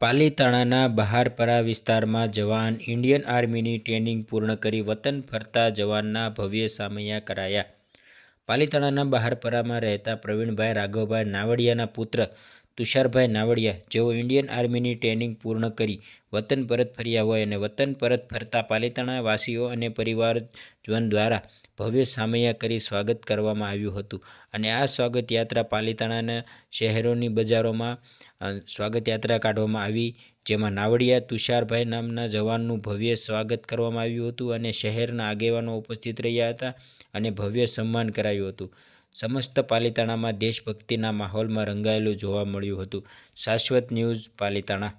પાલીતાણાના બહારપરા વિસ્તારમાં જવાન Indian આર્મીની training પૂર્ણ કરી વતન ફરતા જવાનના ભવ્ય સામૈયા કરાયા. પાલીતાણાના બહારપરામાં રહેતા પ્રવીણભાઈ રાઘવભાઈ નાવડિયાના પુત્ર તુષારભાઈ નાવડિયા જેઓ ઇન્ડિયન આર્મીની ટ્રેનિંગ પૂર્ણ કરી, વતન પરત ફર્યા હોય અને વતન પરત ફરતા પાલિતાણા વાસીઓ અને પરિવારજન દ્વારા ભવ્ય સામૈયા કરી સ્વાગત કરવામાં આવ્યું હતું. અને આ સ્વાગત યાત્રા પાલિતાણાના શહેરોની બજારોમાં સ્વાગત યાત્રા કાઢવામાં આવી, જેમાં નાવડિયા, તુષારભાઈ નામના જવાનનું ભવ્ય સ્વાગત કરવામાં આવ્યું હતું અને શહેરના આગેવાનો ઉપસ્થિત રહ્યા હતા અને ભવ્ય સન્માન કરાયું હતું. સમસ્ત પાલિતાણામાં દેશભક્તિના માહોલમાં રંગાયેલું જોવા મળ્યું હતું. શાશ્વત ન્યૂઝ પાલીતાણા.